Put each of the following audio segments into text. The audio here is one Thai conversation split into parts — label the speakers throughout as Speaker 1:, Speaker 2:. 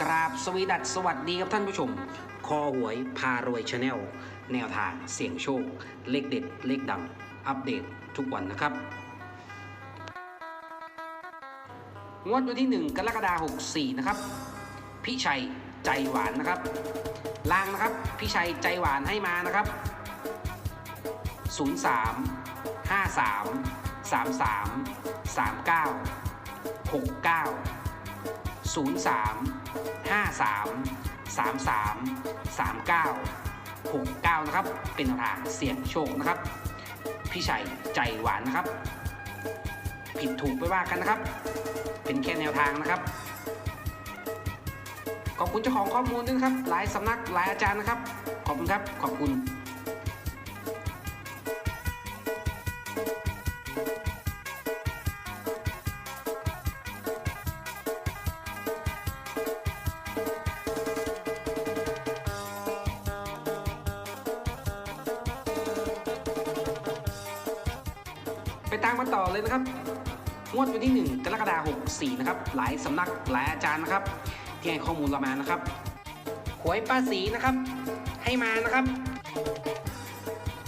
Speaker 1: กราบสวีดัสสวัสดีครับท่านผู้ชม คอหวยพารวยชาแนลแนวทางเสี่ยงโชค เลขเด็ด เลขดัง อัปเดตทุกวันนะครับ งวดวันที่ 1 กรกฎาคม64 นะครับ พี่ชัยใจหวานนะครับล่างนะครับ พี่ชัยใจหวานให้มานะครับ 03 53 33 39 69 03 53 33 39 69 นะครับ เป็นแนวทางเสี่ยงโชคนะครับ พี่ชัยใจหวานนะครับ ผิดถูกไปว่ากันนะครับ เป็นแค่แนวทางนะครับ ขอบคุณเจ้าของข้อมูลด้วยครับ หลายสำนักหลายอาจารย์นะครับ ขอบคุณครับ ขอบคุณ ไปตามกันต่อเลยนะครับงวดวันที่ 1 กรกฎาคม64นะครับหลายสำนักหลายอาจารย์นะครับที่ให้ข้อมูลเรามานะครับหวยป้าสีนะครับ ให้มานะครับ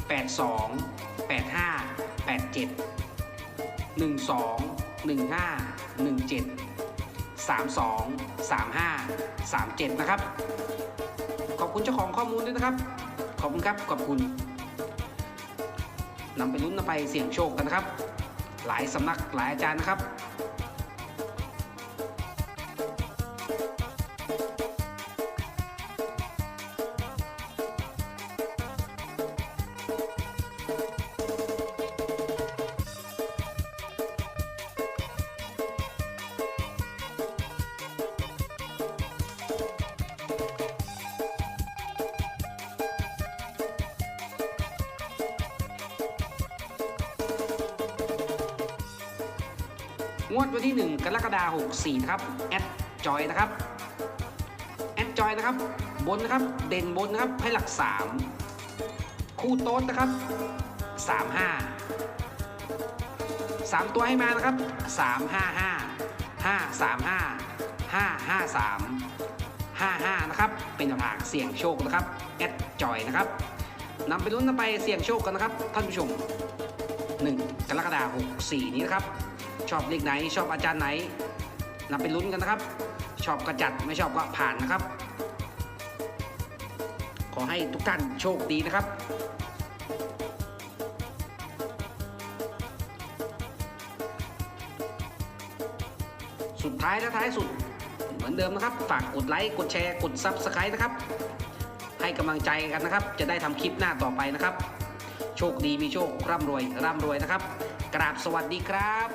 Speaker 1: 82 85 87 12 15 17 32 35 37 นะครับ ขอบคุณเจ้าของข้อมูลด้วยนะครับ ขอบคุณครับ ขอบคุณ นำไปลุ้นนำไปเสี่ยงโชคกันนะครับ หลายสำนักหลายอาจารย์นะครับ งวดวันที่ 1 กรกฎาคม64นะครับแอดจอยนะครับแอดจอยนะครับ บนนะครับ เด่นบนนะครับให้หลัก 3 คู่โต๊ดนะครับ 35 3 ตัวให้มานะครับ 355 535 553 55 นะครับ เป็นแนวทางเสี่ยงโชคนะครับแอดจอยนะครับนำไปลุ้นนำไปเสี่ยงโชคกันนะครับ ท่านผู้ชม 1 กรกฎาคม64 นี้นะครับ ชอบเลขไหน ชอบอาจารย์ไหนนำไปลุ้นกันนะครับ ชอบกระจัดไม่ชอบก็ผ่านนะครับ ขอให้ทุกท่านโชคดีนะครับสุดท้ายและท้ายสุดเหมือนเดิมนะครับ ฝากกดไลค์ กดแชร์ กด Subscribe นะครับ ให้กำลังใจกันนะครับ จะได้ทำคลิปหน้าต่อไปนะครับ โชคดีมีโชค ร่ำรวย ร่ำรวยนะครับ กราบสวัสดีครับ